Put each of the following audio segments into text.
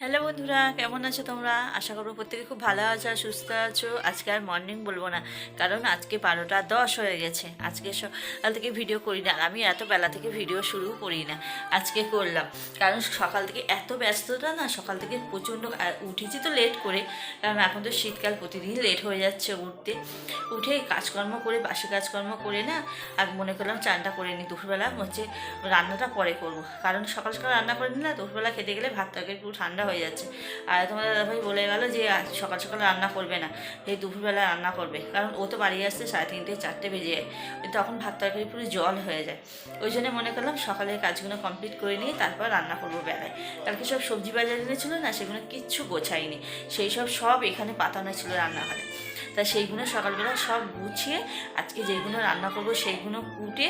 Hello বন্ধুরা, কেমন আছো তোমরা? আশা করব প্রত্যেকে খুব ভালো আছো আর সুস্থ আছো। আজকে আর মর্নিং বলব না, কারণ আজকে বারোটা দশ হয়ে গেছে। আজকে সকাল থেকে ভিডিও করি না আমি এত বেলা থেকে ভিডিও শুরু করি না, আজকে করলাম। কারণ সকাল থেকে এত ব্যস্ততা না, সকাল থেকে প্রচণ্ড উঠেছি তো লেট করে, কারণ এখন তো শীতকাল, প্রতিদিন লেট হয়ে যাচ্ছে উঠতে। উঠে কাজকর্ম করে, বাসি কাজকর্ম করে না, আর মনে করলাম চানটা করে নিই দুপুরবেলা হচ্ছে রান্নাটা পরে করব। কারণ সকাল সকাল রান্না করে নিলে দুপুরবেলা খেতে গেলে ভাত তরকারি পুরো ঠান্ডা হয়ে যাচ্ছে। আর তোমার দাদাভাই বলে গেল যে সকাল সকাল রান্না করবে না, এই দুপুরবেলা রান্না করবে। কারণ ও তো বাড়ি আসতে সাড়ে তিনটে, চারটে বেজে যায়। তখন ভাত তরকারি পুরো জল হয়ে যায়। ওই জন্য মনে করলাম সকালের কাজগুলো কমপ্লিট করে নিয়ে তারপর রান্না করব বেলায়। কালকে সব সবজি বাজার এনেছিল না, সেগুলো কিচ্ছু গোছায়নি সেই সব সব এখানে পাতানো ছিল রান্নাঘরে। তা সেইগুলো সকালবেলা সব গুছিয়ে আজকে যেগুলো রান্না করব সেইগুলো কুটে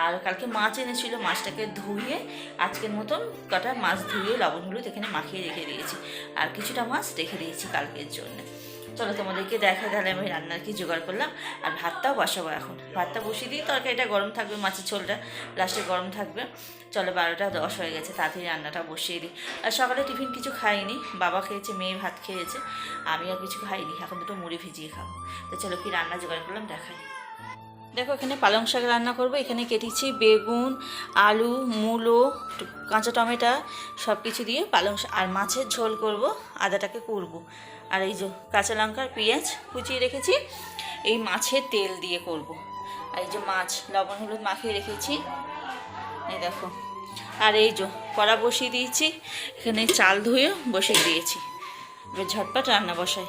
আর কালকে মাছ এনেছিল, মাছটাকে ধুয়ে আজকের মতন কটা মাছ ধুয়ে লবণগুলো এখানে মাখিয়ে রেখে দিয়েছি। আর কিছুটা মাছ রেখে দিয়েছি কালকের জন্য। চলো তোমাদেরকে দেখা, তাহলে আমি রান্নার কি জোগাড় করলাম। আর ভাতটাও বসাবো এখন। ভাতটা বসিয়ে দিই, তরকারিটা গরম থাকবে, মাছের ঝোলটা লাস্টে গরম থাকবে। চলো বারোটা দশ হয়ে গেছে, তাড়াতাড়ি রান্নাটা বসিয়ে দিই। আর সকালে টিফিন কিছু খাইনি, বাবা খেয়েছে, মেয়ে ভাত খেয়েছে আমি আর কিছু খাইনি, এখন দুটো মুড়ি ভিজিয়ে খাব। তো চলো কি রান্না জোগাড় করলাম, দেখাই। দেখো, এখানে পালং শাক রান্না করব, এখানে কেটেছি বেগুন, আলু, মূলো কাঁচা টমেটো সব কিছু দিয়ে পালং শাক। আর মাছের ঝোল করব, আদাটাকে করব। আর এই যে কাঁচা লঙ্কা পেঁয়াজ কুচিয়ে রেখেছি, এই মাছের তেল দিয়ে করব। আর এই যে মাছ, লবণ, হলুদ মাখিয়ে রেখেছি। এই দেখো। আর এই যে কড়া বসিয়ে দিয়েছি, এখানে চাল ধুয়ে বসিয়ে দিয়েছি। এবার ঝটপট রান্না বসাই।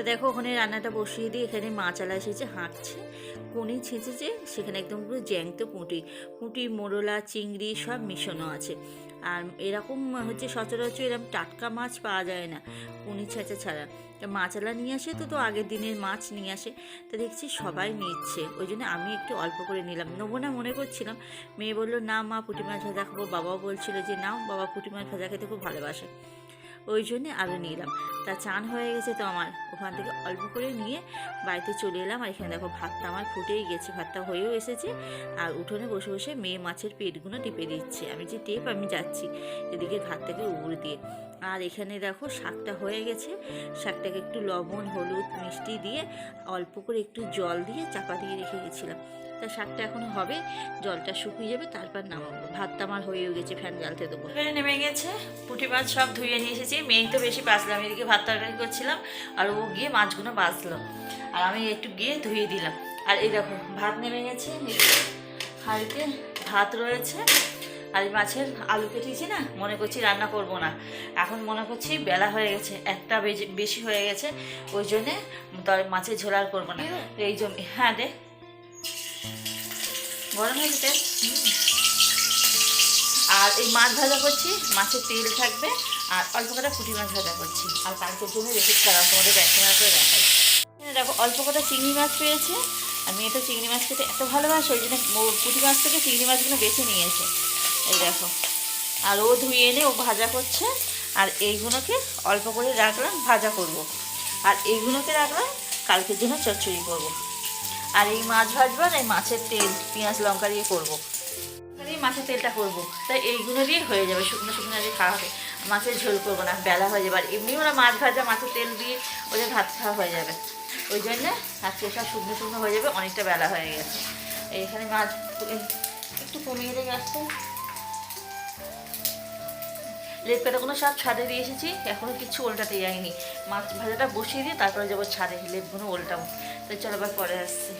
তো দেখো ওখানে রান্নাটা বসিয়ে দিয়ে এখানে মাচালা এসেছে, হাঁটছে। কুনি ছেঁচেছে, সেখানে একদম পুরো জ্যাংতো পুঁটি। পুঁটি, মোরলা, চিংড়ি সব মিশানো আছে। আর এরকম হচ্ছে সচরাচর এরকম টাটকা মাছ পাওয়া যায় না কুনি ছেঁচা ছাড়া। তো মাচালা নিয়ে আসে তো তো আগের দিনের মাছ নিয়ে আসে। তো দেখছি সবাই নিচ্ছে, ওই জন্য আমি একটু অল্প করে নিলাম। নেব না মনে করছিলাম। মেয়ে বলল, না মা, পুঁটি মাছ ভাজা খাব। বাবাও বলছিল যে, নাও, বাবা পুঁটি মাছ ভাজা খেতে খুব ভালোবাসে। ওই জন্যে আরও নিলাম। তা চান হয়ে গেছে তো আমার। ওখান থেকে অল্প করে নিয়ে বাড়িতে চলে এলাম। আর এখানে দেখো ভাতটা আমার ফুটেই গেছে, ভাতটা হয়েও এসেছে। আর উঠোনে বসে বসে মেয়ে মাছের পেটগুলো টিপে দিচ্ছে। আমি যে টেপ আমি যাচ্ছি এদিকে ভাতটাকে উড়ে দিয়ে। আর এখানে দেখো শাকটা হয়ে গেছে। শাকটাকে একটু লবণ, হলুদ, মিষ্টি দিয়ে অল্প করে একটু জল দিয়ে চাপা দিয়ে রেখে গেছিলাম। তা শাকটা এখন হবে জলটা শুকিয়ে যাবে তারপর নামাবো। ভাতটা আমার হয়েও গেছে ফ্যান জ্বালতে দেবো। এখানে নেমে গেছে পুঁটি মাছ সব ধুয়ে নিয়ে এসেছি। মেয়ে তো বেশি বাঁচলাম এদিকে ভাত তরকারি করছিলাম আর ও গিয়ে মাছগুলো বাঁচলো। আর আমি একটু গিয়ে ধুয়ে দিলাম। আর এই দেখো ভাত নেমে গেছে হাঁড়িতে ভাত রয়েছে। আর এই মাছের আলু কেটেছি না মনে করছি রান্না করব না। এখন মনে করছি বেলা হয়ে গেছে একটা বেশি হয়ে গেছে ওই জন্যে মাছের ঝোলার করব না। এই জন্য হ্যাঁ দে। গরম হয়েছে তেল? আর এই মাছ ভাজা করছি মাছের তেল থাকবে, আর অল্প কটা পুঁটি মাছ ভাজা করছি আর কালকের জন্য রেখে দিলাম তোমাদের ব্যাখ্যা করে দেখাই এখানে দেখো, অল্প কটা চিংড়ি মাছ পেয়েছে মেয়ে তো চিংড়ি মাছ খেতে এত ভালোবাসে, ওই জন্য পুঁটি মাছ থেকে চিংড়ি মাছগুলো বেছে নিয়েছে এই দেখো, আর ও ধুয়ে এনে ও ভাজা করছে আর এইগুলোকে অল্প করে রাখলাম, ভাজা করব। আর এইগুলোকে রাখলাম, কালকের জন্য চচ্চড়ি করব। আর এই মাছ ভাজবো আর এই মাছের তেল, পেঁয়াজ লঙ্কা দিয়ে করব। মাছের তেলটা করব। তাই এইগুলো দিয়ে হয়ে যাবে, শুকনো শুকনো দিয়ে খাওয়া হবে। মাছের ঝোল করব না, বেলা হয়ে যাবে। আর এমনি ওরা মাছ ভাজা, মাছের তেল দিয়ে ওদের ভাত খাওয়া হয়ে যাবে। ওই জন্য আজকে সব শুকনো শুকনো হয়ে যাবে, অনেকটা বেলা হয়ে গেছে। এইখানে মাছ একটু কমিয়ে দিয়ে আসছে লেপ কাটাগুলো সব ছাদে দিয়ে এসেছি। এখনও কিছু উল্টাতে যাইনি। মাছ ভাজাটা বসিয়ে দিয়ে তারপরে যাব ছাদে। লেপগুলো উল্টাবো তো চলো আবার পরে আসছি।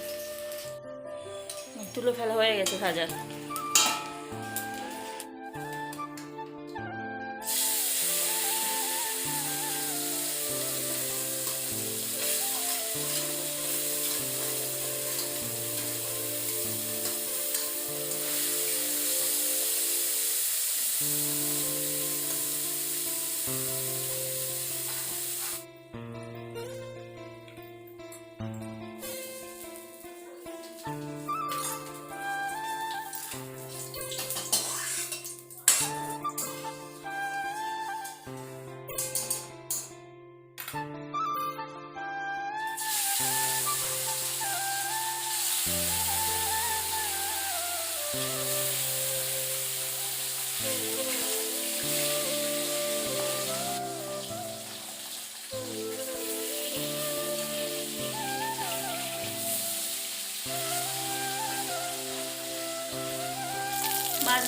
তুলো ফেলা হয়ে গেছে ভাজা।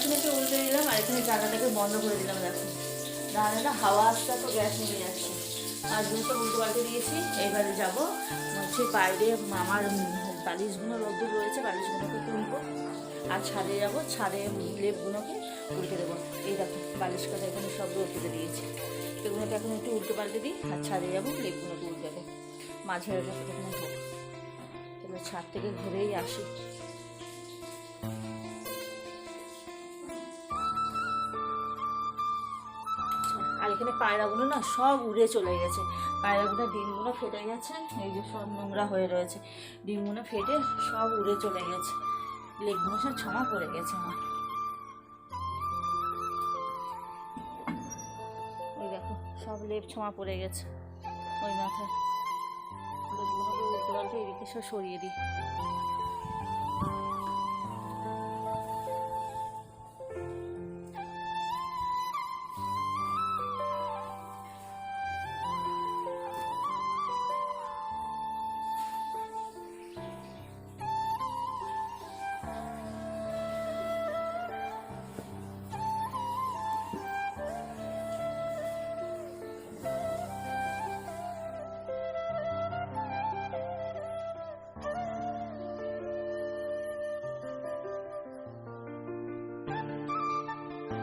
মাছগুলোকে উল্টে দিলাম, আর এখানে জায়গাটাকে বন্ধ করে দিলাম, দেখো। না, হাওয়া আসতে তো গ্যাস নিভে যাচ্ছে। আর দুটো উল্টো পাল্টে দিয়েছি এইবারে যাব হচ্ছে বাইরে মামার বালিশগুলো রোদ্দুর রয়েছে, বালিশগুলোকে তুলবো। আর ছাদে যাব, ছাদে লেপগুলোকে উল্টে দেবো। এই দেখো বালিশ কথা এখানে সব রোদ্দুরে দিয়েছি। এগুলোকে এখন একটু উল্টো পাল্টে দিই, আর ছাদে যাব লেপগুলোকে উল্টে দেবো। এখানে হোক ছাদ থেকে ঘুরেই আসি। এখানে পায়রাগুলো না সব উড়ে চলে গেছে। পায়রাগুলো ডিমগুলো ফেটে গেছে, এই যে সব নোংরা হয়ে রয়েছে। ডিমগুলো ফেটে সব উড়ে চলে গেছে। লেগগুলো সব ছমা পড়ে গেছে আমার। ওই সব লেপ ছমা পড়ে গেছে ওই মাথায়। এদিকে সব সরিয়ে দিই।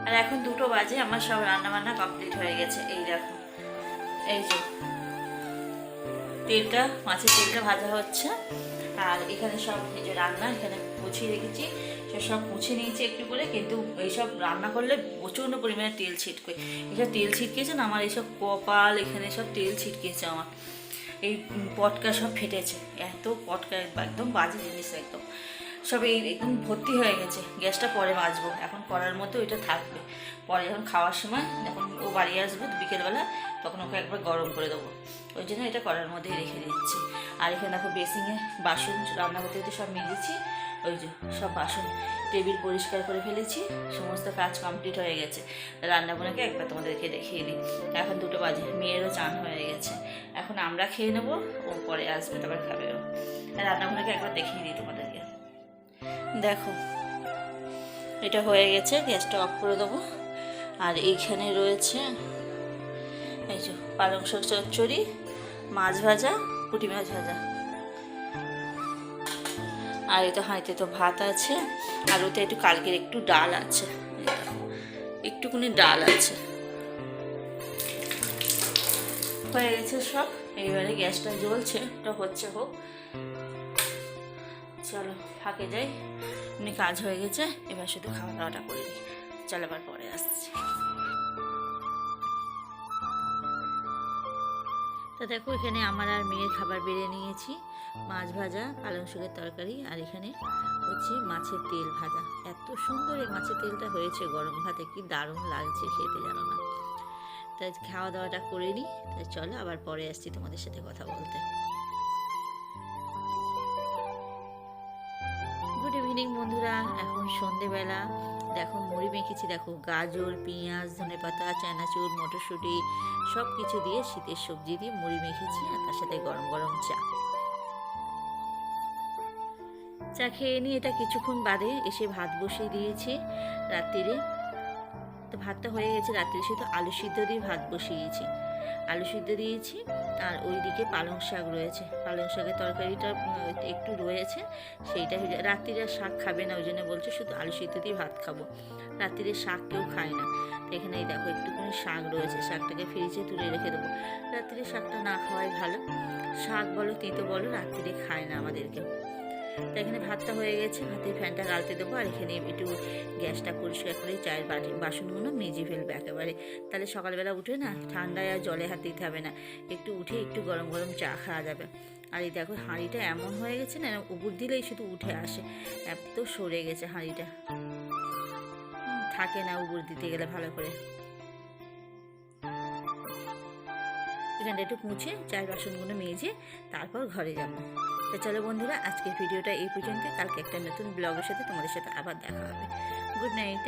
আর এখন দুটো বাজে, আমার সব রান্না বান্না কমপ্লিট হয়ে গেছে। এই দেখো, এই যে তেলটা, মাছের তেলটা ভাজা হচ্ছে। আর এখানে সব এই যে রান্না, এখানে গুছিয়ে রেখেছি। সব মুছে নিয়েছি একটু করে, কিন্তু এইসব রান্না করলে প্রচণ্ড পরিমাণে তেল ছিটকে। এইসব তেল ছিটকেছে না, আমার এইসব কপাল, এখানে সব তেল ছিটকেছে আমার। এই পটকা সব ফেটেছে, এত পটকা, একদম বাজে জিনিস একদম। সব এই একদম ভর্তি হয়ে গেছে। গ্যাসটা পরে মাজবো। এখন করার মতো ওইটা থাকবে। পরে যখন খাওয়ার সময় যখন ও বাড়ি আসবে বিকেলবেলা, তখন ওকে একবার গরম করে দেবো। ওই জন্য এটা করার মধ্যেই রেখে দিচ্ছি। আর এখানে দেখো বেসিংয়ে বাসন রান্না করতে করতে সব মিলিয়েছি ওই যে সব বাসন টেবিল পরিষ্কার করে ফেলেছি। সমস্ত কাজ কমপ্লিট হয়ে গেছে। রান্নাগুলোকে একবার তোমাদেরকে দেখিয়ে দিই। এখন দুটো বাজে। মেয়েরও চান হয়ে গেছে। এখন আমরা খেয়ে নেব। ও পরে আসবে, তারপর খাবে ও। রান্নাগুলোকে একবার দেখিয়ে দিই তোমাদেরকে দেখো, এটা হয়ে গেছে, গ্যাসটা অফ করে দেবো। আর এইখানে রয়েছে, এই যে পালং শাক চচ্চড়ি, মাছ ভাজা, পুঁটি মাছ ভাজা। আর এই তো হাঁড়িতে তো ভাত আছে, আর ওতে একটু কালকের একটু ডাল আছে। একটুকুনি ডাল আছে। হয়ে গেছে সব, এইবারে গ্যাসটা জ্বলছে ওটা হচ্ছে হোক। চলো, ফাঁকে যাই। এমনি কাজ হয়ে গেছে, এবার শুধু খাওয়া দাওয়াটা করে দিই চলো, আবার পরে আসছি। তো দেখো, এখানে আমার আর মেয়ের খাবার বেড়ে নিয়েছি। মাছ ভাজা, পালং শাকের তরকারি, আর এখানে হচ্ছে মাছের তেল ভাজা। এত সুন্দর এই মাছের তেলটা হয়েছে, গরম ভাতে কি দারুণ লাগছে খেতে জানো না। তাই খাওয়া দাওয়াটা করে নিই। তাই চলো, আবার পরে আসছি তোমাদের সাথে কথা বলতে। ইভিনিং বন্ধুরা, এখন সন্ধেবেলা। দেখো, মুড়ি মেখেছি, দেখো, গাজর, পেঁয়াজ ধনেপাতা চানাচুর, মটরশুঁটি সব কিছু দিয়ে শীতের সবজি দিয়ে মুড়ি মেখেছি, আর তার সাথে গরম গরম চা। চা খেয়ে নিয়ে এটা কিছুক্ষণ বাদে এসে ভাত বসিয়ে দিয়েছি রাত্রিরে। তো ভাতটা হয়ে গেছে রাত্রে শুধু আলু সিদ্ধ দিয়ে ভাত বসিয়েছি। আলু সিদ্ধ দিয়েছি, আর ওইদিকে পালং শাক রয়েছে। পালং শাকের তরকারিটা একটু রয়েছে, সেইটা রাত্রিরে শাক খাবে না, ওই জন্য বলছে শুধু আলু সিদ্ধ দিয়ে ভাত খাব। রাত্রিরে শাক কেউ খায় না। এখানে এই দেখো, একটুখানি শাক রয়েছে, শাকটাকে ফ্রিজে তুলে রেখে দেবো। রাত্রিরে শাকটা না খাওয়াই ভালো। শাক বলো, তিতো বলো, রাত্রিরে খায় না আমাদেরকে তো এখানে ভাতটা হয়ে গেছে, ভাতের ফ্যানটা গালতে দেবো আর এখানে একটু গ্যাসটা পরিষ্কার করে চায়ের বাটি বাসনগুলো মেজে ফেলবে একেবারে। তাহলে সকালবেলা উঠে না ঠান্ডায় আর জলে হাত দিতে হবে না, একটু উঠে একটু গরম গরম চা খাওয়া যাবে। আর এই দেখো হাঁড়িটা এমন হয়ে গেছে না উপর দিলেই শুধু উঠে আসে, এত সরে গেছে হাঁড়িটা। থাকে না উপর দিতে গেলে ভালো করে। এখানটা একটু মুছে চায়ের বাসনগুলো মেজে তারপর ঘরে যাব। তো চলো বন্ধুরা, আজকের ভিডিওটা এই পর্যন্ত কালকে একটা নতুন ব্লগের সাথে তোমাদের সাথে আবার দেখা হবে। Good night